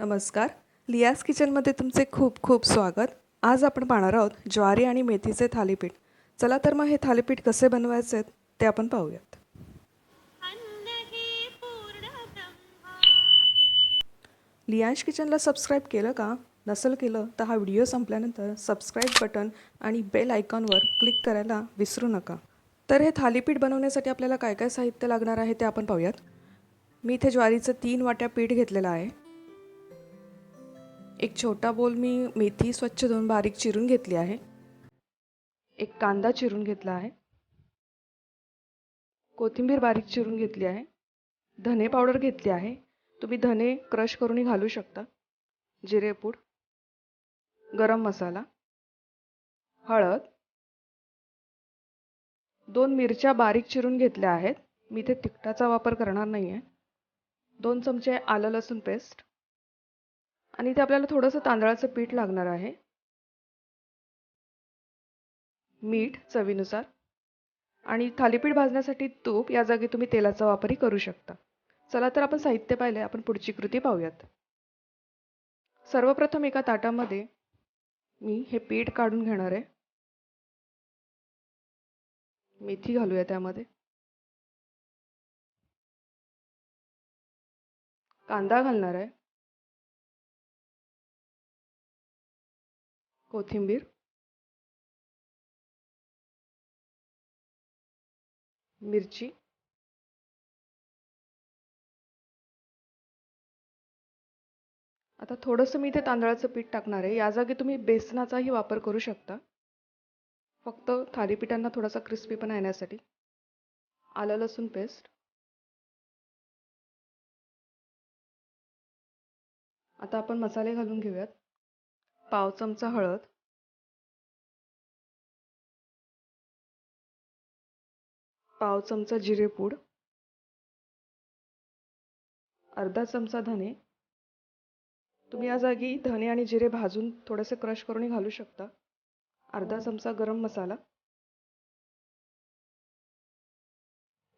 नमस्कार. लियास किचनमध्ये तुमचे खूप खूप स्वागत. आज आपण पाहणार आहोत ज्वारी आणि मेथीचे थालीपीठ. चला तर मग हे थालीपीठ कसे बनवायचे आहेत ते आपण पाहूयात. लियांश किचनला सबस्क्राईब केलं का? नसेल केलं तर हा व्हिडिओ संपल्यानंतर सबस्क्राईब बटन आणि बेल आयकॉनवर क्लिक करायला विसरू नका. तर हे थालीपीठ बनवण्यासाठी आपल्याला काय काय साहित्य लागणार आहे ते आपण पाहूयात. मी इथे ज्वारीचं तीन वाट्या पीठ घेतलेलं आहे. एक छोटा बोल मी मेथी स्वच्छ धुवून बारीक चिरून घेतली आहे. एक कांदा चिरून घेतला आहे. कोथिंबीर बारीक चिरून घेतली आहे. धने पावडर घेतली आहे. तुम्ही धने क्रश करूनही घालू शकता. जिरेपूड गरम मसाला हळद. दोन मिरच्या बारीक चिरून घेतल्या आहेत. मी इथे तिखटाचा वापर करणार नाही आहे दोन चमचे आलं लसूण पेस्ट. आणि इथे आपल्याला थोडंसं तांदळाचं पीठ लागणार आहे. मीठ चवीनुसार. आणि थालीपीठ भाजण्यासाठी तूप या जागी तुम्ही तेलाचा वापरही करू शकता. चला तर आपण साहित्य पाहिले आपण पुढची कृती पाहूयात. सर्वप्रथम एका ताटामध्ये मी हे पीठ काढून घेणार आहे. मेथी घालूया त्यामध्ये. कांदा घालणार आहे. कोथिंबीर. मिरची. आता थोडंसं मी इथे तांदळाचं पीठ टाकणार आहे. या जागी तुम्ही बेसनाचाही वापर करू शकता. फक्त थालीपीठांना थोडासा क्रिस्पीपणा येण्यासाठी. आलं लसूण पेस्ट आता आपण मसाले घालून घेऊयात. पाव चमचा हळद. पाव चमचा जिरेपूड अर्धा चमचा धने. तुम्ही या जागी धने आणि जिरे भाजून थोडेसे क्रश करूनही घालू शकता. अर्धा चमचा गरम मसाला.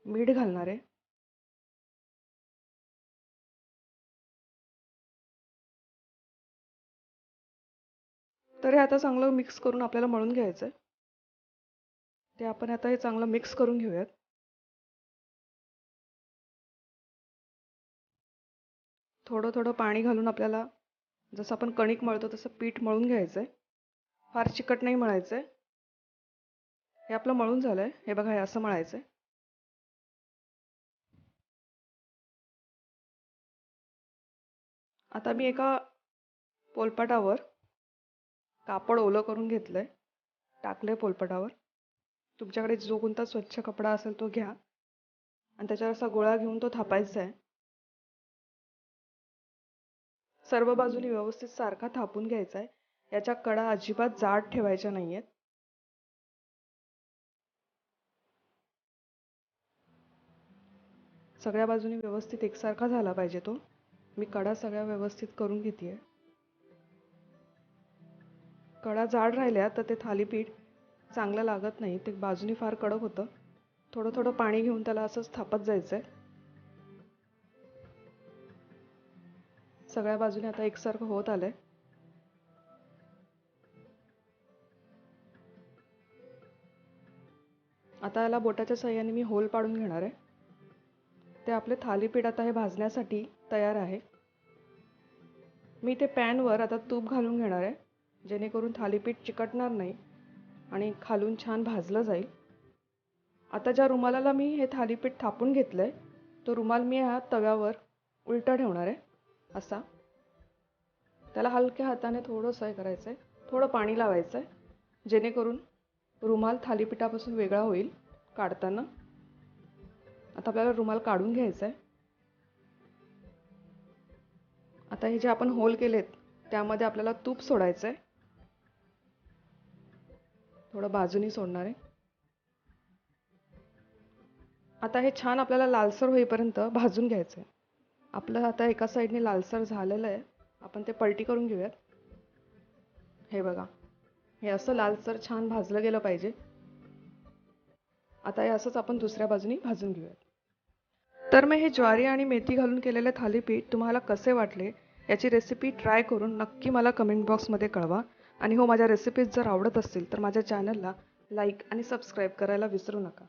मीठ घालणार आहे. तर हे आता चांगलं मिक्स करून आपल्याला मळून घ्यायचं आहे ते आपण आता हे चांगलं मिक्स करून घेऊयात. थोडं थोडं पाणी घालून आपल्याला जसं आपण कणिक मळतो तसं पीठ मळून घ्यायचं आहे फार चिकट नाही मळायचं आहे हे आपलं मळून झालं आहे हे बघा हे असं मळायचं आहे आता मी एका पोलपाटावर कापड ओलं करून घेतलं आहे टाकलं आहे पोलपाटावर. तुमच्याकडे जो कोणता स्वच्छ कपडा असेल तो घ्या. आणि त्याच्यावर असा गोळा घेऊन तो थापायचा आहे सर्व बाजूनी व्यवस्थित सारखा थापून घ्यायचा आहे याच्या कडा अजिबात जाड ठेवायच्या नाही आहेत सगळ्या बाजूनी व्यवस्थित एकसारखा झाला पाहिजे तो. मी कडा सगळ्या व्यवस्थित करून घेते आहे कडा जाड राहिल्या तर ते थालीपीठ चांगलं लागत नाही. ते बाजूनी फार कडक होतं. थोडं थोडं पाणी घेऊन त्याला असंच थापत जायचं आहे सगळ्या बाजूने आता एकसारखं होत आलंय. आता याला बोटाच्या सहाय्याने मी होल पाडून घेणार आहे. ते आपले थालीपीठ आता हे भाजण्यासाठी तयार आहे. मी ते पॅनवर आता तूप घालून घेणार आहे. जेणेकरून थालीपीठ चिकटणार नाही आणि खालून छान भाजलं जाईल. आता ज्या रुमालाला मी हे थालीपीठ थापून घेतलं आहे तो रुमाल मी ह्या तव्यावर उलटा ठेवणार आहे असा. त्याला हलक्या हाताने थोडंसं हे करायचं आहे थोडं पाणी लावायचं आहे जेणेकरून रुमाल थालीपीठापासून वेगळा होईल काढताना. आता आपल्याला रुमाल काढून घ्यायचा आहे आता हे जे आपण होल केलेत त्यामध्ये आपल्याला तूप सोडायचं आहे थोडं बाजूने सोडणार आहे. आता हे छान आपल्याला लालसर होईपर्यंत भाजून घ्यायचं आहे. आपलं आता एका साईडने लालसर झालेलं आहे. आपण ते पलटी करून घेऊयात. हे बघा. हे असं लालसर छान भाजलं गेलं पाहिजे. आता हे असंच आपण दुसऱ्या बाजूनी भाजून घेऊयात. तर मग हे ज्वारी आणि मेथी घालून केलेले थालीपीठ तुम्हाला कसे वाटले याची रेसिपी ट्राय करून नक्की मला कमेंट बॉक्समध्ये कळवा. आणि हो माझ्या रेसिपीज जर आवडत असतील तर माझ्या चॅनलला लाईक आणि सबस्क्राईब करायला विसरू नका.